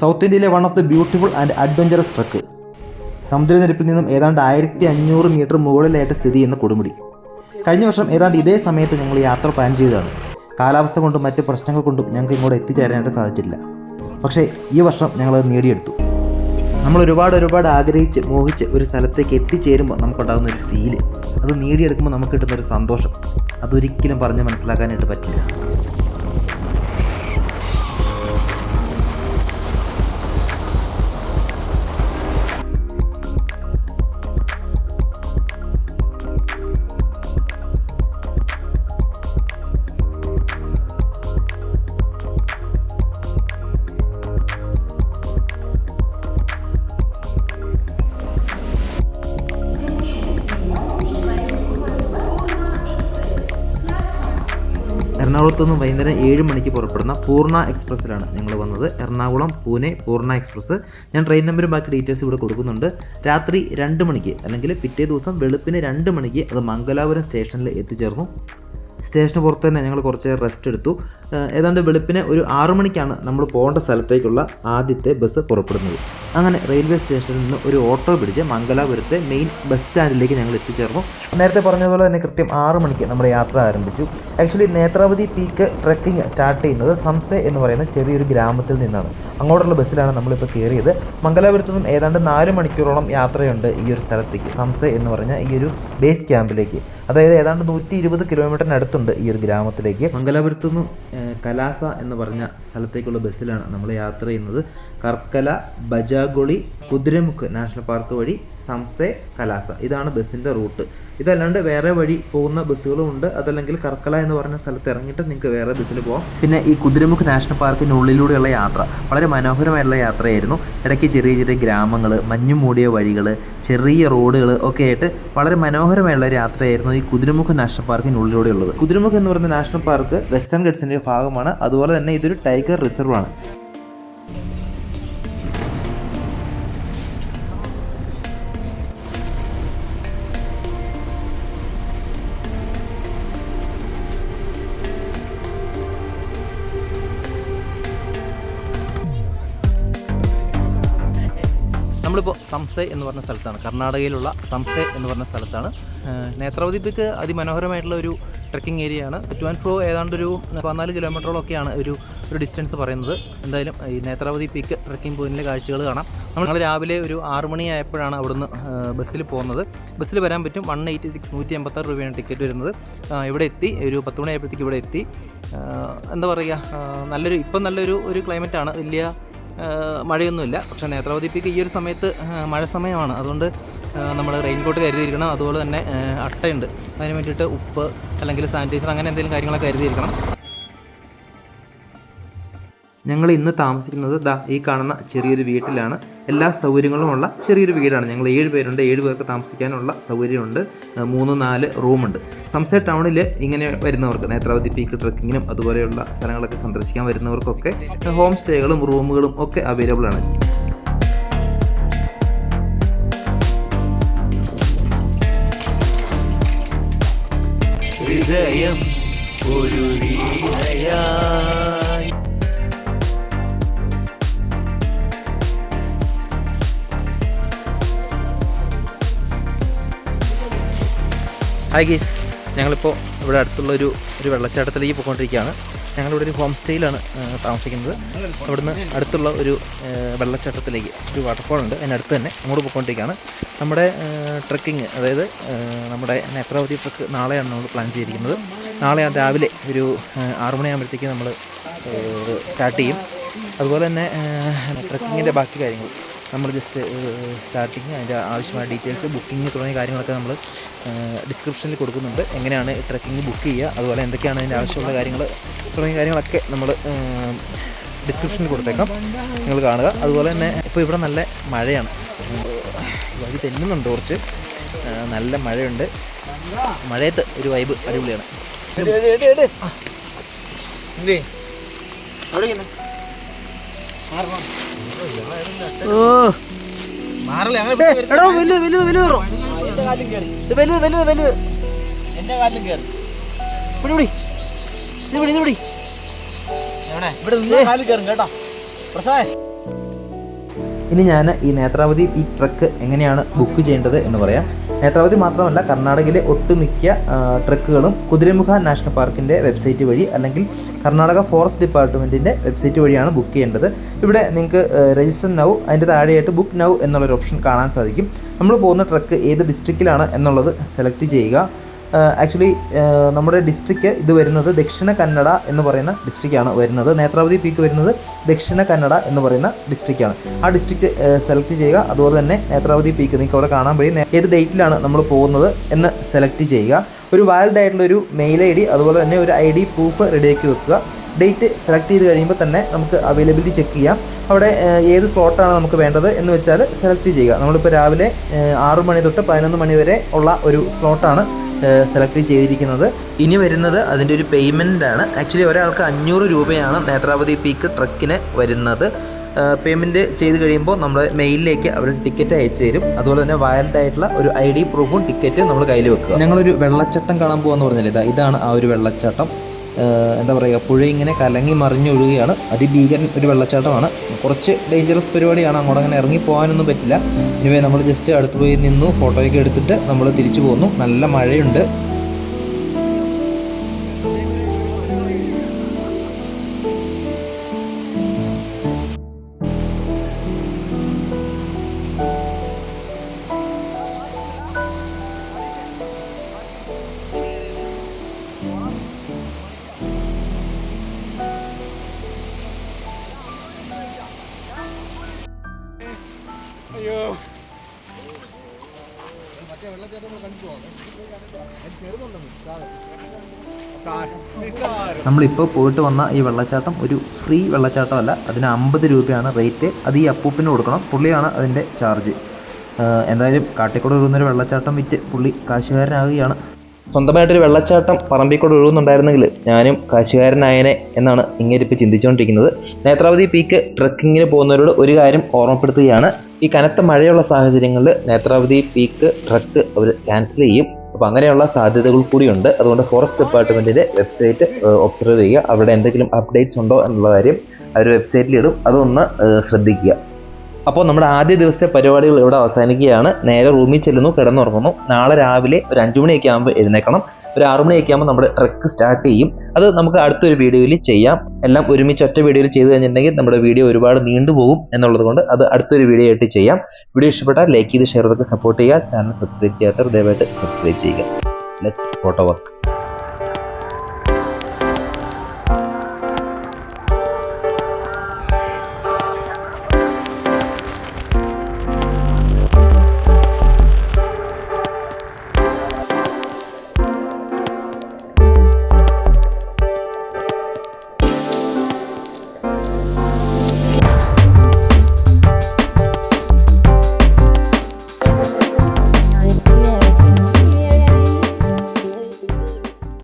South ഇന്ത്യയിലെ one of the beautiful and adventurous trek സമുദ്രനിരപ്പിൽ നിന്നും ഏതാണ്ട് ആയിരത്തി അഞ്ഞൂറ് മീറ്റർ മുകളിലായിട്ട് സ്ഥിതി ചെയ്യുന്ന കൊടുമുടി. കഴിഞ്ഞ വർഷം ഏതാണ്ട് ഇതേ സമയത്ത് ഞങ്ങൾ യാത്ര പ്ലാൻ ചെയ്തതാണ്. കാലാവസ്ഥ കൊണ്ടും മറ്റ് പ്രശ്നങ്ങൾ കൊണ്ടും ഞങ്ങൾക്ക് ഇങ്ങോട്ട് എത്തിച്ചേരാനായിട്ട് സാധിച്ചില്ല പക്ഷേ ഈ വർഷം ഞങ്ങളത് നേടിയെടുത്തു. നമ്മൾ ഒരുപാട് ഒരുപാട് ആഗ്രഹിച്ച് മോഹിച്ച് ഒരു സ്ഥലത്തേക്ക് എത്തിച്ചേരുമ്പോൾ നമുക്കുണ്ടാകുന്ന ഒരു ഫീൽ അത് നേടിയെടുക്കുമ്പോൾ നമുക്ക് കിട്ടുന്ന ഒരു സന്തോഷം. അതൊരിക്കലും പറഞ്ഞ് മനസ്സിലാക്കാനായിട്ട് പറ്റില്ല. എറണാകുളത്ത് നിന്ന് വൈകുന്നേരം ഏഴ് മണിക്ക് പുറപ്പെടുന്ന പൂർണ എക്സ്പ്രസ്സിലാണ് ഞങ്ങൾ വന്നത്. എറണാകുളം പൂനെ പൂർണ എക്സ്പ്രസ് ഞാൻ ട്രെയിൻ നമ്പറും ബാക്കി ഡീറ്റെയിൽസ് ഇവിടെ കൊടുക്കുന്നുണ്ട്. രാത്രി രണ്ട് മണിക്ക് അല്ലെങ്കിൽ പിറ്റേ ദിവസം വെളുപ്പിന് രണ്ട് മണിക്ക് അത് മംഗലാപുരം സ്റ്റേഷനിൽ എത്തിച്ചേർന്നു. സ്റ്റേഷന് പുറത്ത് തന്നെ ഞങ്ങൾ കുറച്ച് റെസ്റ്റ് എടുത്തു. ഏതാണ്ട് വെളുപ്പിന് ഒരു ആറു മണിക്കാണ് നമ്മൾ പോകേണ്ട സ്ഥലത്തേക്കുള്ള ആദ്യത്തെ ബസ് പുറപ്പെടുന്നത്. അങ്ങനെ റെയിൽവേ സ്റ്റേഷനിൽ നിന്ന് ഒരു ഓട്ടോ പിടിച്ച് മംഗലാപുരത്തെ മെയിൻ ബസ് സ്റ്റാൻഡിലേക്ക് ഞങ്ങൾ എത്തിച്ചേർന്നു. നേരത്തെ പറഞ്ഞതുപോലെ തന്നെ കൃത്യം ആറ് മണിക്ക് നമ്മുടെ യാത്ര ആരംഭിച്ചു. Actually Netravati peak trekking start ചെയ്യുന്നത് സംസെ എന്ന് പറയുന്ന ചെറിയൊരു ഗ്രാമത്തിൽ നിന്നാണ്. അങ്ങോട്ടുള്ള ബസ്സിലാണ് നമ്മളിപ്പോൾ കയറിയത് മംഗലാപുരത്ത് നിന്നും ഏതാണ്ട് നാല് മണിക്കൂറോളം യാത്രയുണ്ട് ഈ ഒരു സ്ഥലത്തേക്ക് സംസെ എന്ന് പറഞ്ഞ ഈ ഒരു ബേസ് ക്യാമ്പിലേക്ക് അതായത് ഏതാണ്ട് നൂറ്റി ഇരുപത് കിലോമീറ്ററിനടുത്തുണ്ട് ഈ ഒരു ഗ്രാമത്തിലേക്ക്. മംഗലാപുരത്തു നിന്നും കലാസ എന്ന് പറഞ്ഞ സ്ഥലത്തേക്കുള്ള ബസ്സിലാണ് നമ്മൾ യാത്ര ചെയ്യുന്നത്. കർക്കല ബജാഗുളി കുതിരമുക്ക് നാഷണൽ പാർക്ക് വഴി സംസെ കലാസ. ഇതാണ് ബസ്സിന്റെ റൂട്ട്. ഇതല്ലാണ്ട് വേറെ വഴി പോകുന്ന ബസ്സുകളുമുണ്ട്. അതല്ലെങ്കിൽ കർക്കല എന്ന് പറഞ്ഞ സ്ഥലത്ത് ഇറങ്ങിയിട്ട് നിങ്ങൾക്ക് വേറെ ബസ്സിൽ പോകാം പിന്നെ ഈ കുതിരമുഖ് നാഷണൽ പാർക്കിനുള്ളിലൂടെയുള്ള യാത്ര. വളരെ മനോഹരമായിട്ടുള്ള യാത്രയായിരുന്നു. ഇടയ്ക്ക് ചെറിയ ചെറിയ ഗ്രാമങ്ങൾ മഞ്ഞു മൂടിയ വഴികൾ ചെറിയ റോഡുകൾ ഒക്കെ ആയിട്ട് വളരെ മനോഹരമായുള്ള യാത്രയായിരുന്നു ഈ കുതിരമുഖ് നാഷണൽ പാർക്കിനുള്ളിലൂടെയുള്ളത്. കുതിരമുഖ് എന്ന് പറയുന്ന നാഷണൽ പാർക്ക് വെസ്റ്റേൺ ഗഡ്സിന്റെ ഭാഗമാണ്. അതുപോലെ തന്നെ ഇതൊരു ടൈഗർ റിസർവ് ആണ് നമ്മളിപ്പോൾ സംസെ എന്ന് പറഞ്ഞ സ്ഥലത്താണ്. കർണാടകയിലുള്ള സംസെ എന്ന് പറഞ്ഞ സ്ഥലത്താണ്. നേത്രാവതിപ്പിക്ക് നേത്രാവതി പീക്ക് അതിമനോഹരമായിട്ടുള്ള ഒരു ട്രക്കിംഗ് ഏരിയയാണ്. ടു ആൻഡ് ഫ്രോ ഏതാണ്ട് ഒരു പതിനാല് കിലോമീറ്ററോളൊക്കെയാണ് ഒരു ഒരു ഡിസ്റ്റൻസ് പറയുന്നത്. എന്തായാലും ഈ നേത്രാവതി പീക്ക് ട്രക്കിംഗ് പോയിന്റിലെ കാഴ്ചകൾ കാണാം. നമ്മൾ രാവിലെ ഒരു ആറ് മണിയായപ്പോഴാണ് അവിടുന്ന് ബസ്സിൽ പോകുന്നത്. ബസ്സിൽ വരാൻ പറ്റും വൺ എയ്റ്റി സിക്സ് നൂറ്റി എൺപത്താറ് രൂപയാണ് ടിക്കറ്റ് വരുന്നത്. ഇവിടെ എത്തി ഒരു പത്ത് മണിയായപ്പോഴത്തേക്ക് ഇവിടെ എത്തി. എന്താ പറയുക നല്ലൊരു ഇപ്പം നല്ലൊരു ഒരു ക്ലൈമറ്റാണ്. വലിയ മഴയൊന്നുമില്ല. പക്ഷേ നേത്രാവതി പീക്ക് ഈ ഒരു സമയത്ത് മഴ സമയമാണ്. അതുകൊണ്ട് നമ്മൾ റെയിൻകോട്ട് കരുതിയിരിക്കണം. അതുപോലെ തന്നെ അട്ടയുണ്ട്. അതിന് വേണ്ടിയിട്ട് ഉപ്പ് അല്ലെങ്കിൽ സാനിറ്റൈസർ അങ്ങനെ എന്തെങ്കിലും കാര്യങ്ങളൊക്കെ കരുതിയിരിക്കണം. ഞങ്ങൾ ഇന്ന് താമസിക്കുന്നത് ദാ ഈ കാണുന്ന ചെറിയൊരു വീട്ടിലാണ്. എല്ലാ സൗകര്യങ്ങളുമുള്ള ചെറിയൊരു വീടാണ്. ഞങ്ങൾ ഏഴ് പേരുണ്ട് ഏഴ് പേർക്ക് താമസിക്കാനുള്ള സൗകര്യമുണ്ട്. മൂന്ന് നാല് റൂമുണ്ട്. സംസ ടൗണിൽ ഇങ്ങനെ വരുന്നവർക്ക് നേത്രാവതി പീക്ക് ട്രക്കിങ്ങിനും അതുപോലെയുള്ള സ്ഥലങ്ങളൊക്കെ സന്ദർശിക്കാൻ വരുന്നവർക്കൊക്കെ ഹോം സ്റ്റേകളും റൂമുകളും ഒക്കെ അവൈലബിൾ ആണ്. ഒരു ഹായ് ഗീസ് ഞങ്ങളിപ്പോൾ ഇവിടെ അടുത്തുള്ള ഒരു ഒരു വെള്ളച്ചാട്ടത്തിലേക്ക് പോയിക്കൊണ്ടിരിക്കുകയാണ്. ഞങ്ങളിവിടെ ഒരു ഹോം സ്റ്റേയിലാണ് താമസിക്കുന്നത്. അവിടുന്ന് അടുത്തുള്ള ഒരു വെള്ളച്ചാട്ടത്തിലേക്ക് ഒരു വാട്ടർഫോൾ ഉണ്ട്. അതിനടുത്ത് തന്നെ അങ്ങോട്ട് പോയിക്കൊണ്ടിരിക്കുകയാണ്. നമ്മുടെ ട്രക്കിങ് അതായത് നമ്മുടെ നേത്രാവതി ട്രക്ക് നാളെയാണ് നമ്മൾ പ്ലാൻ ചെയ്തിരിക്കുന്നത്. നാളെ രാവിലെ ഒരു ആറുമണിയാകുമ്പോഴത്തേക്ക് ആറ് മണിയാകുമ്പോഴത്തേക്ക് നമ്മൾ സ്റ്റാർട്ട് ചെയ്യും. അതുപോലെ തന്നെ ട്രക്കിങ്ങിന്റെ ബാക്കി കാര്യങ്ങൾ. നമ്മൾ ജസ്റ്റ് സ്റ്റാർട്ടിങ് അതിന്റെ ആവശ്യമായ ഡീറ്റെയിൽസ് ബുക്കിംഗ് തുടങ്ങിയ കാര്യങ്ങളൊക്കെ നമ്മൾ ഡിസ്ക്രിപ്ഷനിൽ കൊടുക്കുന്നുണ്ട്. എങ്ങനെയാണ് ട്രക്കിംഗ് ബുക്ക് ചെയ്യുക അതുപോലെ എന്തൊക്കെയാണ് അതിന്റെ ആവശ്യമുള്ള കാര്യങ്ങൾ തുടങ്ങിയ കാര്യങ്ങളൊക്കെ നമ്മൾ ഡിസ്ക്രിപ്ഷനിൽ കൊടുത്തേക്കാം. നിങ്ങൾ കാണുക. അതുപോലെ തന്നെ ഇപ്പോൾ ഇവിടെ നല്ല മഴയാണ്. വഴി തെന്നുന്നുണ്ട് കുറച്ച്. നല്ല മഴയുണ്ട്. മഴയത്ത് ഒരു വൈബ് അടിപൊളിയാണ്. ഓ. എടോ വലുത് വലുത് വലുത് കേറോ എന്റെ കാലിൽ കയറി. ഇത് വലുത് വലുത് വലുത് എന്റെ കാലിലും കയറി. ഇവിടെ ഇവിടെ. ഇത് ഇവിടെ ഇത് എവിടെ? ഇവിടെ നിന്ന് കാലിൽ കയറും കേട്ടോ. പ്രസാദ്. ഇനി ഞാൻ ഈ നേത്രാവതി ഈ ട്രക്ക് എങ്ങനെയാണ് ബുക്ക് ചെയ്യേണ്ടത് എന്ന് പറയാം. നേത്രാവതി മാത്രമല്ല കർണാടകയിലെ ഒട്ടുമിക്ക ട്രക്കുകളും കുതിരമുഖ നാഷണൽ പാർക്കിന്റെ വെബ്സൈറ്റ് വഴി അല്ലെങ്കിൽ കർണാടക ഫോറസ്റ്റ് ഡിപ്പാർട്ട്മെന്റിന്റെ വെബ്സൈറ്റ് വഴിയാണ് ബുക്ക് ചെയ്യേണ്ടത്. ഇവിടെ നിങ്ങൾക്ക് രജിസ്റ്റർ നൗ അതിന്റെ താഴെയായിട്ട് ബുക്ക് നൗ എന്നുള്ളൊരു ഓപ്ഷൻ കാണാൻ സാധിക്കും. നമ്മൾ പോകുന്ന ട്രക്ക് ഏത് ഡിസ്ട്രിക്റ്റിലാണ് എന്നുള്ളത് സെലക്ട് ചെയ്യുക. ആക്ച്വലി നമ്മുടെ ഡിസ്ട്രിക്റ്റ് ഇത് വരുന്നത് ദക്ഷിണ കന്നഡ എന്ന് പറയുന്ന ഡിസ്ട്രിക്റ്റാണ് വരുന്നത്. നേത്രാവതി പീക്ക് വരുന്നത് ദക്ഷിണ കന്നഡ എന്ന് പറയുന്ന ഡിസ്ട്രിക്റ്റാണ് ആ ഡിസ്ട്രിക്റ്റ് സെലക്ട് ചെയ്യുക. അതുപോലെ തന്നെ നേത്രാവതി പീക്ക് നിങ്ങൾക്ക് അവിടെ കാണാൻ കഴിയും. ഏത് ഡേറ്റിലാണ് നമ്മൾ പോകുന്നത് എന്ന് സെലക്ട് ചെയ്യുക. ഒരു വാലിഡ് ആയിട്ടുള്ള ഒരു മെയിൽ ഐ ഡി അതുപോലെ തന്നെ ഒരു ഐ ഡി പ്രൂഫ് റെഡിയാക്കി വെക്കുക. ഡേറ്റ് സെലക്ട് ചെയ്ത് കഴിയുമ്പോൾ തന്നെ നമുക്ക് അവൈലബിലിറ്റി ചെക്ക് ചെയ്യാം. അവിടെ ഏത് സ്ലോട്ടാണ് നമുക്ക് വേണ്ടത് എന്ന് വെച്ചാൽ സെലക്ട് ചെയ്യുക. നമ്മളിപ്പോൾ രാവിലെ ആറ് മണി തൊട്ട് പതിനൊന്ന് മണി വരെ ഉള്ള ഒരു സ്ലോട്ടാണ് സെലക്ട് ചെയ്തിരിക്കുന്നത്. ഇനി വരുന്നത് അതിന്റെ ഒരു പേയ്മെന്റ് ആണ്. ആക്ച്വലി ഒരാൾക്ക് അഞ്ഞൂറ് രൂപയാണ് നേത്രാവതി പീക്ക് ട്രക്കിന് വരുന്നത്. പേയ്മെന്റ് ചെയ്ത് കഴിയുമ്പോൾ നമ്മൾ മെയിലിലേക്ക് അവർ ടിക്കറ്റ് അയച്ചു തരും. അതുപോലെ തന്നെ വാലിഡ് ആയിട്ടുള്ള ഒരു ഐ ഡി പ്രൂഫും ടിക്കറ്റും നമ്മൾ കയ്യിൽ വെക്കുക. ഞങ്ങളൊരു വെള്ളച്ചട്ടം കാണാൻ പോകുമെന്ന് പറഞ്ഞാൽ ഇതാ ഇതാണ് ആ ഒരു വെള്ളച്ചാട്ടം. എന്താ പറയുക പുഴ ഇങ്ങനെ കലങ്ങി മറിഞ്ഞൊഴുകയാണ്. അതിഭീകരൻ ഒരു വെള്ളച്ചാട്ടമാണ്. കുറച്ച് ഡേഞ്ചറസ് പരിപാടിയാണ്. അങ്ങോട്ട് അങ്ങനെ ഇറങ്ങി പോകാനൊന്നും പറ്റില്ല. ഇനിവേ നമ്മൾ ജസ്റ്റ് അടുത്ത് പോയി നിന്നു. ഫോട്ടോയൊക്കെ എടുത്തിട്ട് നമ്മൾ തിരിച്ചു പോന്നു. നല്ല മഴയുണ്ട്. നമ്മളിപ്പോൾ പോയിട്ട് വന്ന ഈ വെള്ളച്ചാട്ടം ഒരു ഫ്രീ വെള്ളച്ചാട്ടമല്ല. അതിന് അമ്പത് രൂപയാണ് റേറ്റ്. അത് ഈ അപ്പൂപ്പിന് കൊടുക്കണം. പുള്ളിയാണ് അതിന്റെ ചാർജ്. എന്തായാലും കാട്ടിക്കൂടെ വരുന്നൊരു വെള്ളച്ചാട്ടം വിറ്റ് പുള്ളി കാശുകാരനാകുകയാണ്. സ്വന്തമായിട്ടൊരു വെള്ളച്ചാട്ടം പറമ്പിക്കൂടെ ഒഴുകുന്നുണ്ടായിരുന്നെങ്കിൽ ഞാനും കാശുകാരനായനെ എന്നാണ് ഇങ്ങനെ ഇപ്പോൾ ചിന്തിച്ചുകൊണ്ടിരിക്കുന്നത്. നേത്രാവതി പീക്ക് ട്രക്കിങ്ങിന് പോകുന്നവരോട് ഒരു കാര്യം ഓർമ്മപ്പെടുത്തുകയാണ്. ഈ കനത്ത മഴയുള്ള സാഹചര്യങ്ങളിൽ നേത്രാവതി പീക്ക് ട്രക്ക് അവർ ക്യാൻസൽ ചെയ്യും. അപ്പോൾ അങ്ങനെയുള്ള സാധ്യതകൾ കൂടിയുണ്ട്. അതുകൊണ്ട് ഫോറസ്റ്റ് ഡിപ്പാർട്ട്മെന്റിന്റെ വെബ്സൈറ്റ് ഒബ്സർവ് ചെയ്യുക. അവിടെ എന്തെങ്കിലും അപ്ഡേറ്റ്സ് ഉണ്ടോ എന്നുള്ള കാര്യം അവർ വെബ്സൈറ്റിലിടും അതൊന്ന് ശ്രദ്ധിക്കുക. അപ്പോൾ നമ്മുടെ ആദ്യ ദിവസത്തെ പരിപാടികൾ ഇവിടെ അവസാനിക്കുകയാണ്. നേരെ റൂമിൽ ചെല്ലുന്നു കിടന്നുറങ്ങുന്നു. നാളെ രാവിലെ ഒരു അഞ്ചു മണിയൊക്കെ ആകുമ്പോൾ എഴുന്നേക്കണം. ഒരു ആറു മണിയൊക്കെ ആകുമ്പോൾ നമ്മുടെ ട്രക്ക് സ്റ്റാർട്ട് ചെയ്യും. അത് നമുക്ക് അടുത്തൊരു വീഡിയോയിൽ ചെയ്യാം. എല്ലാം ഒരുമിച്ച് ഒറ്റ വീഡിയോയിൽ ചെയ്തു കഴിഞ്ഞിട്ടുണ്ടെങ്കിൽ നമ്മുടെ വീഡിയോ ഒരുപാട് നീണ്ടുപോകും എന്നുള്ളത് കൊണ്ട് അത് അടുത്തൊരു വീഡിയോ ആയിട്ട് ചെയ്യാം. വീഡിയോ ഇഷ്ടപ്പെട്ടാൽ ലൈക്ക് ചെയ്ത് ഷെയർ ചെയ്തൊക്കെ സപ്പോർട്ട് ചെയ്യുക. ചാനൽ സബ്സ്ക്രൈബ് ചെയ്യാത്തവർ ദയവായിട്ട് സബ്സ്ക്രൈബ് ചെയ്യുക. Let's photo work